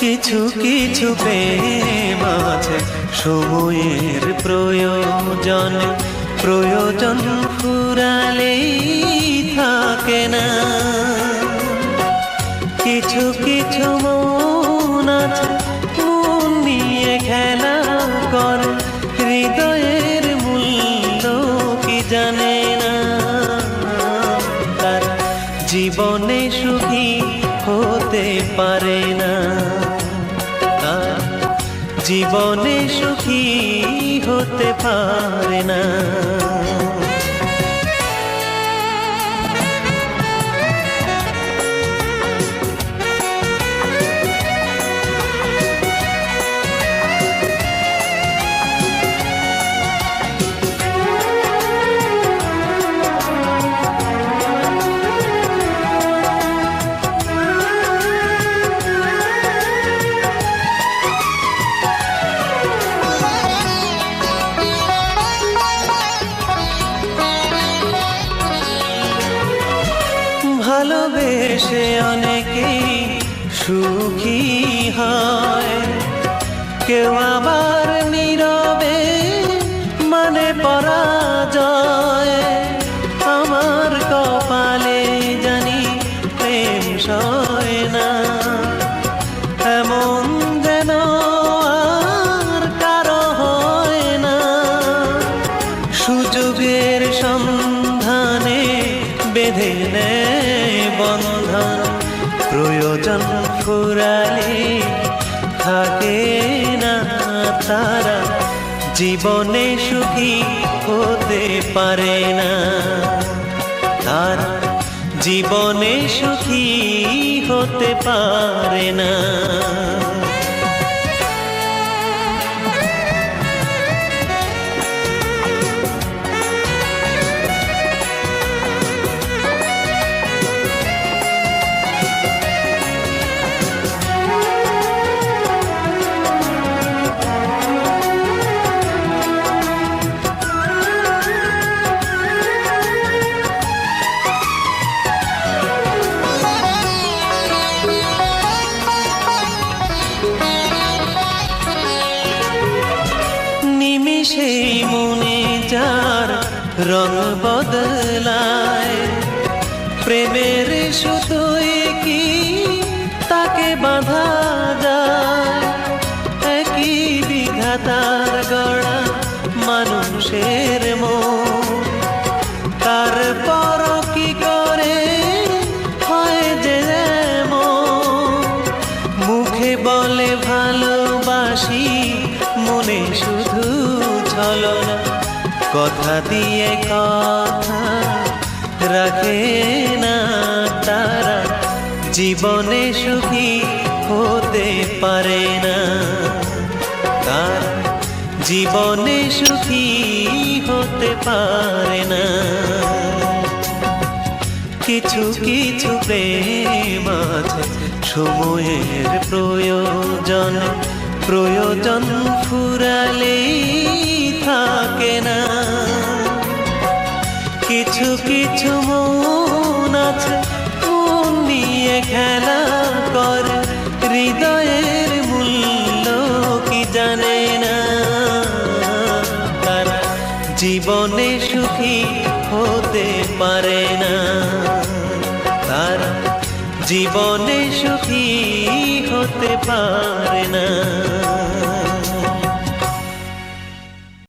কিছু কিছু প্রেম আছে। সময়ের প্রয়োজন প্রয়োজন ফুরালেই থাকে না। কিছু কিছু মন আছে, মন নিয়ে খেলা করে। হৃদয়ের মূল্য কি জানে না। তার জীবনে সুখী হতে পারে না। জীবনে সুখী হতে পারে না। ভালোবেসে অনেকেই সুখী হয়। কেউ আবার নীরবে মানে পরাজয়। আমার কপালে জানি প্রেম সয় না। এমন যেন আর কারও হয় না। সুযোগের সন্ধানে বেঁধে নেয় প্রয়োজন ফুরালে থাকে না তারা, জীবনে সুখী হতে পারে না। তারা জীবনে সুখী হতে পারে না। নিমিষেই মনে যার রং বদলায়। প্রেমের সুতোয় কি তাকে বাঁধা যায়। একই বিঘাতার গড়া মানুষের কথা দিয়ে কথা রাখে না তারা। জীবনে সুখী হতে পারে না তার। জীবনে সুখী হতে পারে না। কিছু কিছু প্রেম আছে, সময়ের প্রয়োজন। প্রয়োজন ফুরালেই থাকে না। কিছু কিছু মন আছে, মন নিয়ে খেলা কর। হৃদয়ের মূল্য কি জানে না তারা। জীবনে সুখী হতে পারে না তারা। জীবনে সুখী হতে পারে না।